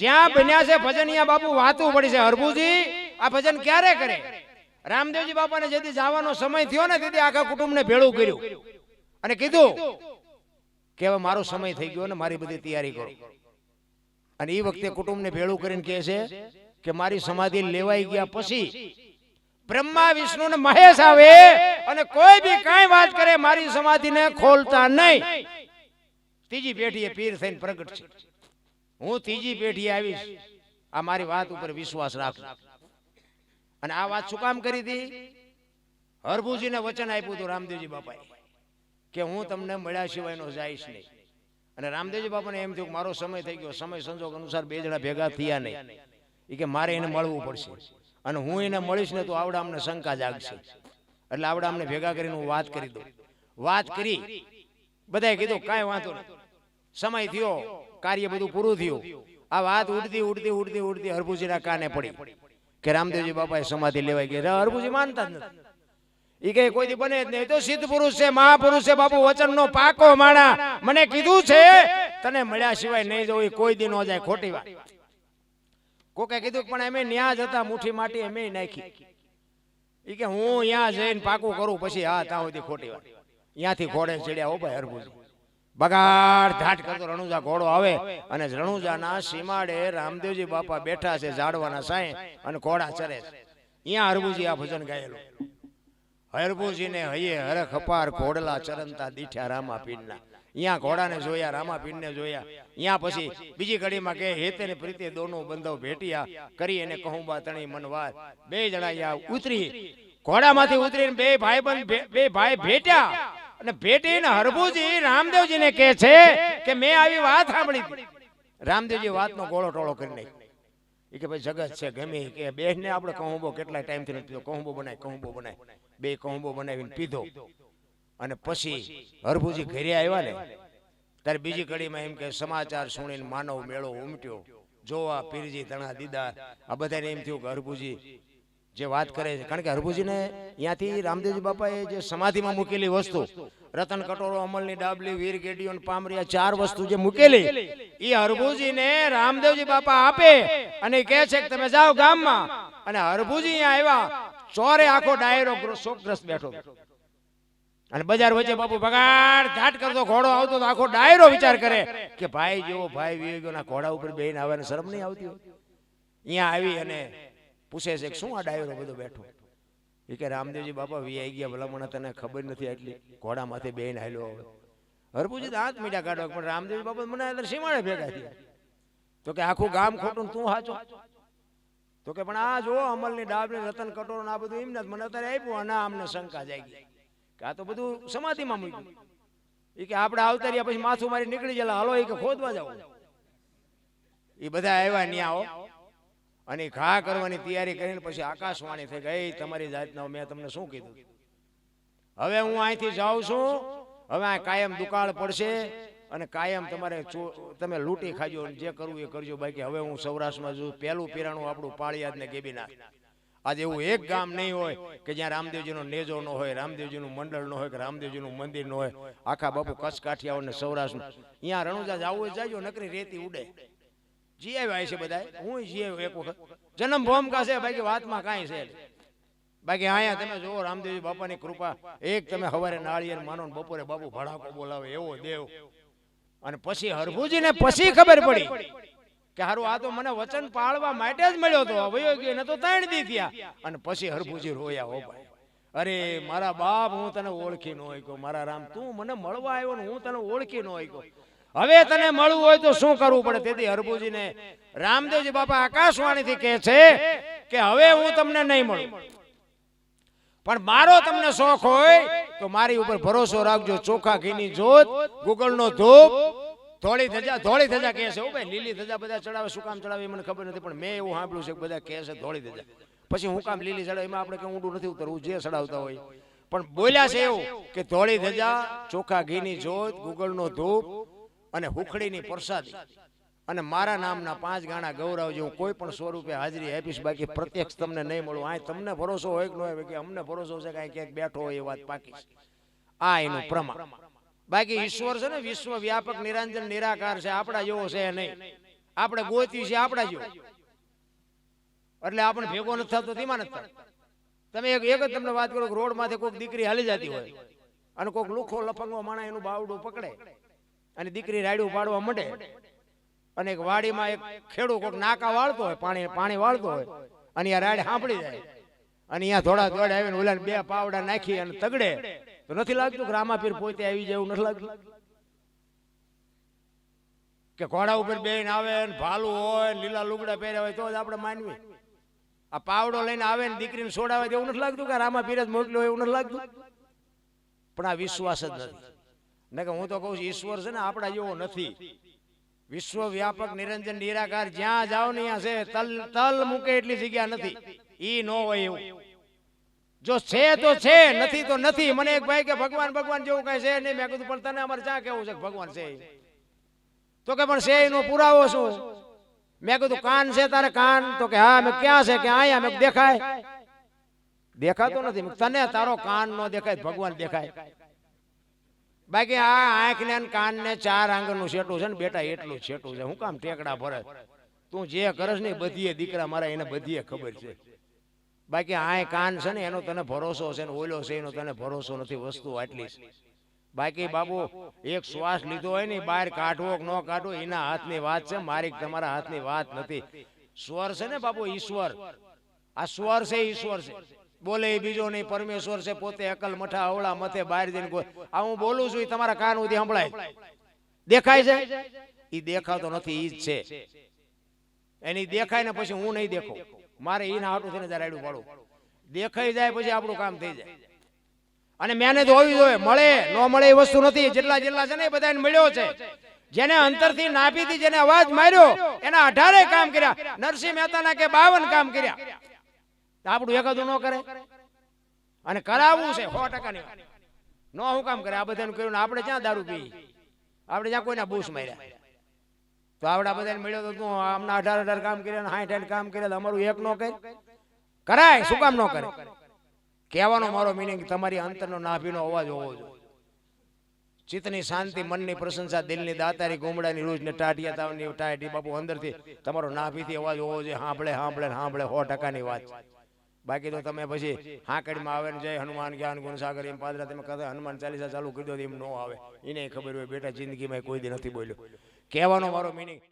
જ્યાં બન્યા છે ભજનિયા બાપુ વાતું પડી છે. હરભુજી આ ભજન ક્યારે કરે? રામદેવજી બાપાને જેથી જવાનો સમય થયો ને તેથી આખા કુટુંબને ભેળું કર્યું. અને કીધું કે હવે મારો સમય થઈ ગયો ને મારી બધી તૈયારી કરો. અને એ વખતે કુટુંબને ભેળું કરીને કહે છે કે મારી સમાધિ લેવાઈ ગયા પછી બ્રહ્મા વિષ્ણુ ને મહેશ આવે અને કોઈ બી કાંઈ વાત કરે મારી સમાધિને ખોલતા નહીં. ત્રીજી પેઢીએ પીર થઈને પ્રગટ છે. હું ત્રીજી પેઢી આવીશ. આ મારી વાત ઉપર વિશ્વાસ રાખજો. અને આ વાત શું કામ કરી હતી? હરભુજીને વચન આપ્યું હતું રામદેવજી બાપાએ કે હું તમને મળ્યા સિવાયનો જઈશ નહીં. અને રામદેવજી બાપાને એમ થયું મારો સમય થઈ ગયો. સમય સંજોગ અનુસાર બે જણા ભેગા થયા નહીં. એ કે મારે એને મળવું પડશે. અને હું એને મળીશ ને તો આવડા અમને શંકા જાગશે. એટલે આવડા અમને ભેગા કરીને હું વાત કરી દઉં. વાત કરી. બધાએ કીધું, કાંઈ વાંધો નહીં. સમય થયો. કાર્ય બધું પૂરું થયું. આ વાત ઉડતી ઉડતી ઉડતી ઉડતી હરભુજીના કાને પડી. કે રામદેવજી બાપાએ સમાધિ લેવાઈ ગઈ. હરભુજી માનતા જ નથી. ઈ કઈ કોઈ બને જ નહીં. તો સિદ્ધ પુરુષ છે મહાપુરુષ છે બાપુ વચનનો પાકો માણા. મને કીધું છે તને મળ્યા સિવાય નહીં જવું એ કોઈ દી ન જાય ખોટી વાત. કોકે કીધું પણ એમે ન્યા જ હતા મુઠ્ઠી માટી એમે નાખી. ઈ કે હું ત્યાં જઈને પાકું કરું પછી હા ત્યાં સુધી ખોટી વાત. ત્યાંથી ઘોડે ચડ્યા હો ભાઈ હરભુજી. બગાડ ધાટ કરતો રણુજા ઘોડો આવે અને રણુજાના સીમાડે રામદેવજી બાપા બેઠા છે ઝાડવાના સાંઈ અને ઘોડા ચરે છે. અહીંયા હરભુજી આ ભજન ગાયેલું. હરભુજીને હૈયે હર ખપાર ઘોડલા ચરંતા દીઠ્યા રામા પીરના અહીંયા ઘોડાને જોયા રામા પીરને જોયા. અહીંયા પછી બીજી ઘડીમાં કે હેતે ને પ્રીતે દોનો બંધવ ભેટિયા કરી એને કહું બા તણી મનવાર. બે જણા અહીંયા ઉતરી. ઘોડામાંથી ઉતરીને બે ભાઈ બંધ બે ભાઈ ભેટ્યા. અને ભેટીને હરભુજી રામદેવજીને કહે છે કે મેં આવી વાત સાંભળી. હતી રામદેવજી વાતનો ગોળો ટોળો કરી નાખ્યો એ કે ભાઈ જગત છે ગમે કે બેન આપણે કહુંબો કેટલા ટાઈમથી નથી પીધો. કહુંબો બનાય કહુંબો બનાય. બે કહુંબો બનાવીને પીધો. અને પછી હરભુજી ઘરે આવ્યા ને ત્યારે બીજી કડીમાં એમ કે સમાચાર સુણીને માનવ મેળો ઉમટ્યો. જોવા પીરજી તણા દીદાર આ બધાને એમ થયું કે હરભુજી જે વાત કરે છે કારણ કે હરભુજીને ત્યાંથી રામદેવજી બાપાએ જે સમાધિમાં મૂકેલી વસ્તુ રતન કટોરો અમલની ડાબલી વીર ગેડીઓ પામરિયા ચાર વસ્તુ જે મૂકેલી એ હરભુજીને રામદેવજી બાપા આપે અને કહે છે કે તમે જાઓ ગામમાં. અને હરભુજી અહીંયા આવ્યા ચોરે આખો ડાયરો ગ્ર- શોકગ્રસ્ત બેઠો. અને બજાર વચ્ચે બાપુ બગાડ ઘાટ કરતો ઘોડો આવતો તો આખો ડાયરો વિચાર કરે કે ભાઈ જેવો ભાઈ વિવેકોના ઘોડા ઉપર બેહીને આવે શરમ નહીં આવતી અહીંયા આવી અને પૂછે છે કે શું આ ડાયરો બધો બેઠો? એ કે રામદેવજી બાપા વી ગયા ભલામણ તને ખબર નથી એટલી. ઘોડામાંથી બેન હાલ્યો હવે. હરભુજી દાંત મીઠા કાઢો પણ રામદેવજી બાપા મને અંદર સીમાડે ભેગા થયા. તો કે આખું ગામ ખોટું તું હાચો? તો કે પણ આ જો અમલની ડાબની રતન કટોરો આ બધું એમને મને અત્યારે આપ્યું અને આમને શંકા જાગી. કે આ તો બધું સમાધિમાં મૂક્યું. એ કે આપણે આવતા રહ્યા પછી માથું મારી નીકળી ગયેલા હાલો એ કે ખોદવા જાવ એ બધા આવ્યા ન્યા હો. અને ઘા કરવાની તૈયારી કરીને પછી આકાશવાણી થઈ ગઈ તમારી જાતના મેં તમને શું કીધું? હવે હું અહીંથી જાઉં છું, હવે કાયમ દુકાળ પડશે અને કાયમ તમારે તમે લૂંટી ખાજો જે કરવું એ કરજો. બાકી હવે હું સૌરાષ્ટ્રમાં જોઉં પહેલું પિરાણું આપણું પાળિયાદ ને ગેબીનાથ આજે એવું એક ગામ નહીં હોય કે જ્યાં રામદેવજીનો નેજો ન હોય, રામદેવજીનું મંડળ ન હોય કે રામદેવજીનું મંદિર ન હોય. આખા બાપુ કચ્છ કાઠિયાવાડ ને સૌરાષ્ટ્ર અહીંયા રણુજા જવું જાજો, નકરી રેતી ઉડે. જી આવ્યા છે બધા હું જી આવ્યો એક વખત. જન્મ ભોમ કાશે બાકી વાતમાં કાંઈ છે. બાકી અહીંયા તમે જુઓ રામદેવજી બાપાની કૃપા. એક તમે હવારે નાળિયેર માનો ને બપોરે બાપુ ભડાકો બોલાવે એવો દેવ. અને પછી હરભુજીને પછી ખબર પડી કે હારું આ તો મને વચન પાળવા માટે જ મળ્યો તો વયો ગયો ને તો ત્રણ દી થયા. અને પછી હરભુજી રોયા હો ભાઈ. અરે મારા બાપ હું તને ઓળખી ન હોય મારા રામ તું મને મળવા આવ્યો ને હું તને ઓળખી ન હોય હવે તને મળવું હોય તો શું કરવું પડે? તેથી હરભુજીને રામદેવજી બાપા આકાશવાણીથી કહે છે કે હવે હું તમને નહીં મળું. પણ મારો તમને શોખ હોય તો મારી ઉપર ભરોસો રાખજો. ચોખા, ઘીની જોત ગુગળનો ધૂપ. ધોળી ધજા ધોળી ધજા કહે છે. ભાઈ, લીલી ધજા બધા ચડાવે, શું કામ ચડાવે મને ખબર નથી, પણ મેં એવું સાંભળ્યું છે કે બધા કહે છે ધોળી ધજા. પછી હું કામ લીલી ચડાવે, એમાં આપણે કઈ ઊંડું નથી ઉતરવું, જે ચડાવતા હોય. પણ બોલ્યા છે એવું કે ધોળી ધજા, ચોખા, ઘીની જોત ગુગળનો ધૂપ અને હુખડીની પ્રસાદી. અને મારા નામના પાંચ ગાણા ગૌરવ જેવું કોઈ પણ સ્વરૂપે હાજરી આપીશ, બાકી પ્રત્યક્ષ તમને નહીં મળું. આ તમને ભરોસો હોય કે ન હોય કે અમને ભરોસો છે કે ક્યાંક બેઠો હોય એ વાત પાકી. આ એનું પ્રમાણ. બાકી ઈશ્વર છે ને વિશ્વ વ્યાપક નિરાંજન, નિરાકાર છે, આપણા જેવો છે નહીં. આપણે ગોતી છે આપણા જેવો. એટલે આપણે ભેગો નથી થતો, તેમાં નથી તમે એક એક જ તમને વાત કરો રોડમાંથી કોઈક દીકરી હાલી જતી હોય અને કોઈક લુખો લફંગો માણા એનું બાવડું પકડે. અને દીકરી રાયડું પાડવા માંડે. અને એક વાડીમાં એક ખેડૂત કોઈક નાકા વાળતો હોય પાણી પાણી વાળતો હોય અને આ રાડ સાંભળી જાય. અને અહીંયા થોડા દોડ આવીને ઓલા બે પાવડા નાખી અને તગડે. તો નથી લાગતું કે રામાપીર પોતે આવી જાય એવું નથી લાગતું? કે ઘોડા ઉપર બેન આવે ને ભાલું હોય ને લીલા લુગડા પહેર્યા હોય તો જ આપણે માનવી. આ પાવડો લઈને આવે ને દીકરીને સોડાવે એવું નથી લાગતું કે રામાપીર જ મોકલ્યો એવું નથી લાગતું? પણ આ વિશ્વાસ જ નથી. ને કે હું તો કહું છું, ઈશ્વર છે ને આપણા જેવો નથી. વિશ્વ વ્યાપક નિરંજન નિરાકાર જ્યાં જાઓ ને ત્યાં છે, તલ તલ મૂકે એટલી જગ્યા નથી. ઈ નો હોય એવું. જો છે તો છે, નથી તો નથી. મને એક ભાઈ કે, ભગવાન ભગવાન જેવું કઈ છે નહીં. મેં કીધું, પણ તને અમારે ક્યાં કેવું છે ભગવાન છે તો કે, પણ છે એનો પુરાવો શું? મેં કીધું, કાન છે તારે કાન. તો કે, હા, મેં ક્યાં છે? કે, અહીંયા મેં દેખાય. દેખાતો નથી. તને તારો કાન નો દેખાય, ભગવાન દેખાય. બાકી આ આંખ ને કાન ને ચાર આંગણનું છેટું છે ને બેટા, એટલું છેટું છે. હું કામ ટેકડા ભરે? તું જે કરસ ને બધીએ દીકરા મારા, એને બધીએ ખબર છે. બાકી આય કાન છે ને, એનો તને ભરોસો છે ને, ઓલો છે એનો તને ભરોસો નથી, વસ્તુ આટલી. બાકી બાબુ, એક શ્વાસ લીધો હોય ને બહાર કાઢવો કે ન કાઢવો, એના હાથની વાત છે, મારી તમારા હાથની વાત નથી. સ્વર છે ને બાબુ, ઈશ્વર. આ સ્વર છે, ઈશ્વર છે. બોલે બીજો નહીં, પરમેશ્વર છે, પોતે અકલ મઠા અવળા મથે બહાર જઈને આ હું બોલું છું તમારા કાન ઉધી સંભળાય. દેખાય છે? એ દેખાતો નથી, ઈ જ છે. એની દેખાય ને પછી હું નહીં દેખો. મારે ઈ હાટું થઈને રાયડું પાડું. દેખાઈ જાય પછી આપણું કામ થઈ જાય. અને મહેનત હોવી જોઈએ, મળે, ન મળે એ વસ્તુ નથી. જેટલા જેટલા છે ને એ બધાને મળ્યો છે. જેને અંતરથી નાભીથી જેને અવાજ માર્યો, એના અઢારે કામ કર્યા. નરસિંહ મહેતાના કે બાવન કામ કર્યા. આપણું એકાદું ન કરે. અને કરાવવું છે સો ટકાની ને ન હું કામ કરે? આ બધાનું કર્યું આપણે ક્યાં દારૂ પી આપણે જ્યાં કોઈના બૂસ માર્યા? તો આવડા બધાને મળ્યો તો તું આમના અઢાર અઢાર કામ કર્યા ને સાઠ સાઠ કામ કર્યા અમારું એક નો કરે. કરાય, શું કામ ન કરે? કહેવાનો મારો મિનિંગ તમારી અંતરનો નાભીનો અવાજ હોવો જોઈએ. ચિત્તની શાંતિ, મનની પ્રશંસા, દિલની દાતારી, ગુમડાની રોજ ને ટાટિયા તાવની ટાટી બાપુ અંદરથી તમારો નાભીથી અવાજ હોવો જોઈએ. સાંભળે સાંભળે સાંભળે સો ટકાની વાત. છે. બાકી તો તમે પછી હાંકડીમાં આવે ને જય હનુમાન જ્ઞાન ગુણ સાગર એમ પાદરા તમે કદાચ હનુમાન ચાલીસા ચાલુ કરી દો એમ ન આવે. એને ખબર હોય બેટા જિંદગીમાં કોઈ દી નથી બોલ્યો. કહેવાનો મારો મિનિંગ